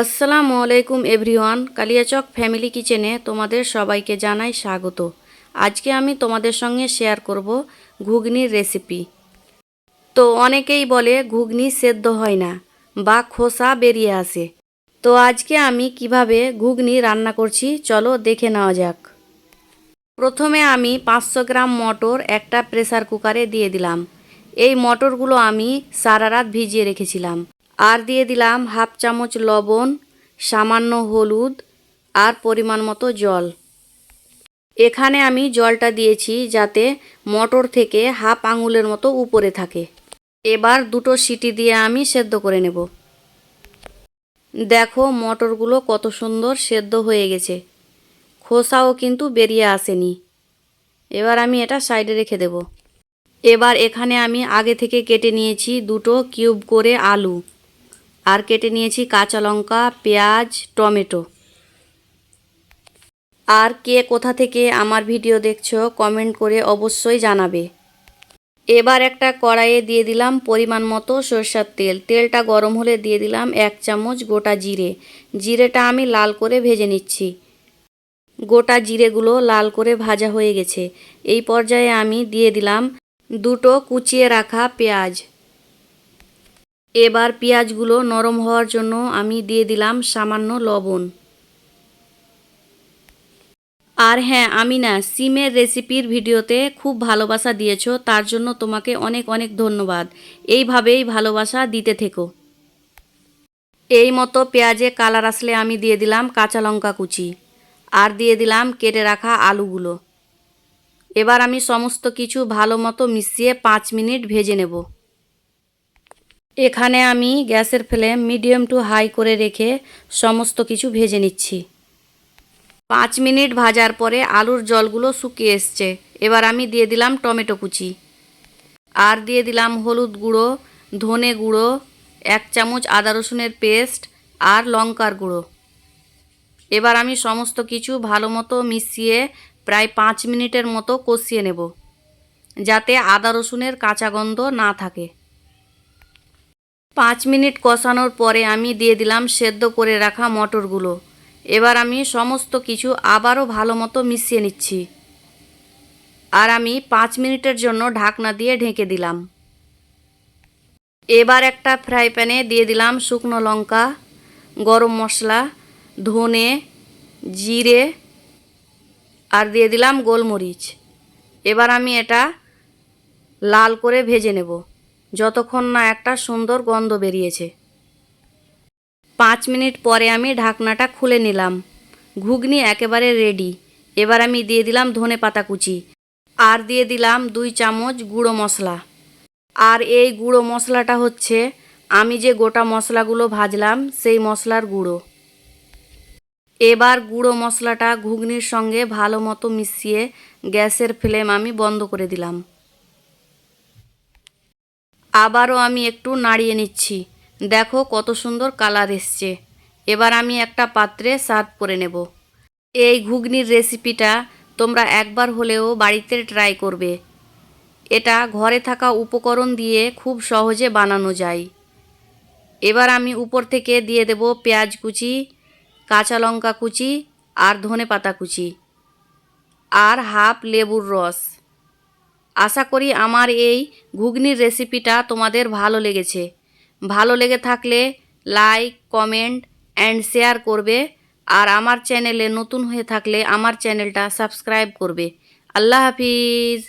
আসসালামু আলাইকুম everyone, Kaliachak family কিচেনে তোমাদের সবাইকে জানাই স্বাগত। আজকে আমি তোমাদের সঙ্গে শেয়ার করব ঘুগনির রেসিপি। তো অনেকেই বলে ঘুগনি সেদ্ধ হয় না বা খোসা বেরিয়ে আসে। তো আজকে আমি কীভাবে ঘুগনি রান্না করছি চলো দেখে নেওয়া যাক। প্রথমে আমি পাঁচশো গ্রাম মটর একটা প্রেসার কুকারে দিয়ে দিলাম। এই মটরগুলো আমি সারা রাত ভিজিয়ে রেখেছিলাম। আর দিয়ে দিলাম হাফ চামচ লবণ, সামান্য হলুদ আর পরিমাণ মতো জল। এখানে আমি জলটা দিয়েছি যাতে মটর থেকে হাফ আঙুলের মতো উপরে থাকে। এবার দুটো সিটি দিয়ে আমি সেদ্ধ করে নেব। দেখো মটরগুলো কত সুন্দর সেদ্ধ হয়ে গেছে। খোসাও কিন্তু বেরিয়ে আসেনি। এবার আমি এটা সাইডে রেখে দেব। এবার এখানে আমি আগে থেকে কেটে নিয়েছি দুটো কিউব করে আলু। আর কেটে নিয়েছি কাঁচা লঙ্কা, পেঁয়াজ, টমেটো। আর কে কোথা থেকে আমার ভিডিও দেখছ, কমেন্ট করে অবশ্যই জানাবে। এবার একটা কড়াইয়ে দিয়ে দিলাম পরিমাণ মতো সরষার তেল। তেলটা গরম হলে দিয়ে দিলাম এক চামচ গোটা জিরে। জিরেটা আমি লাল করে ভেজে নিচ্ছি। গোটা জিরেগুলো লাল করে ভাজা হয়ে গেছে। এই পর্যায়ে আমি দিয়ে দিলাম দুটো কুচিয়ে রাখা পেঁয়াজ। এবার পেঁয়াজগুলো নরম হওয়ার জন্য আমি দিয়ে দিলাম সামান্য লবণ। আর হ্যাঁ আমি না সিমের রেসিপির ভিডিওতে খুব ভালোবাসা দিয়েছ, তার জন্য তোমাকে অনেক অনেক ধন্যবাদ। এইভাবেই ভালোবাসা দিতে থেকো। এই মতো পেঁয়াজে কালার আসলে আমি দিয়ে দিলাম কাঁচা লঙ্কা কুচি আর দিয়ে দিলাম কেটে রাখা আলুগুলো। এবার আমি সমস্ত কিছু ভালো মতো মিশিয়ে পাঁচ মিনিট ভেজে নেব। এখানে আমি গ্যাসের ফ্লেম মিডিয়াম টু হাই করে রেখে সমস্ত কিছু ভেজে নিচ্ছি। পাঁচ মিনিট ভাজার পরে আলুর জলগুলো শুকিয়ে এসছে। এবার আমি দিয়ে দিলাম টমেটো কুচি। আর দিয়ে দিলাম হলুদ গুঁড়ো, ধনে গুঁড়ো, এক চামচ আদা রসুনের পেস্ট আর লঙ্কার গুঁড়ো। এবার আমি সমস্ত কিছু ভালো মতো মিশিয়ে প্রায় পাঁচ মিনিটের মতো কষিয়ে নেব, যাতে আদা রসুনের কাঁচা গন্ধ না থাকে। পাঁচ মিনিট কষানোর পরে আমি দিয়ে দিলাম সেদ্ধ করে রাখা মটরগুলো। এবার আমি সমস্ত কিছু আবারও ভালো মতো মিশিয়ে নিচ্ছি। আর আমি পাঁচ মিনিটের জন্য ঢাকনা দিয়ে ঢেকে দিলাম। এবার একটা ফ্রাই প্যানে দিয়ে দিলাম শুকনো লঙ্কা, গরম মশলা, ধনে, জিরে, আর দিয়ে দিলাম গোলমরিচ। এবার আমি এটা লাল করে ভেজে নেব। যতক্ষণ না একটা সুন্দর গন্ধ বেরিয়েছে। পাঁচ মিনিট পরে আমি ঢাকনাটা খুলে নিলাম। ঘুগনি একেবারে রেডি এবার আমি দিয়ে দিলাম ধনে পাতা কুচি। আর দিয়ে দিলাম দুই চামচ গুঁড়ো মশলা। আর এই গুঁড়ো মশলাটা হচ্ছে, আমি যে গোটা মশলাগুলো ভাজলাম, সেই মশলার গুঁড়ো। এবার গুঁড়ো মশলাটা ঘুগনির সঙ্গে ভালো মতো মিশিয়ে গ্যাসের ফ্লেম আমি বন্ধ করে দিলাম। আবারও আমি একটু নাড়িয়ে নিচ্ছি। দেখো কত সুন্দর কালার এসছে। এবার আমি একটা পাত্রে সার্ভ করে নেব। এই ঘুগনির রেসিপিটা তোমরা একবার হলেও বাড়িতে ট্রাই করবে। এটা ঘরে থাকা উপকরণ দিয়ে খুব সহজে বানানো যায়। এবার আমি উপর থেকে দিয়ে দেব পেঁয়াজ কুচি, কাঁচা লঙ্কা কুচি আর ধনে পাতা কুচি আর হাফ লেবুর রস। আশা করি আমার এই ঘুগনির রেসিপিটা তোমাদের ভালো লেগেছে। ভালো লেগে থাকলে লাইক কমেন্ট অ্যান্ড শেয়ার করবে। আর আমার চ্যানেলে নতুন হয়ে থাকলে আমার চ্যানেলটা সাবস্ক্রাইব করবে। আল্লাহ হাফিজ।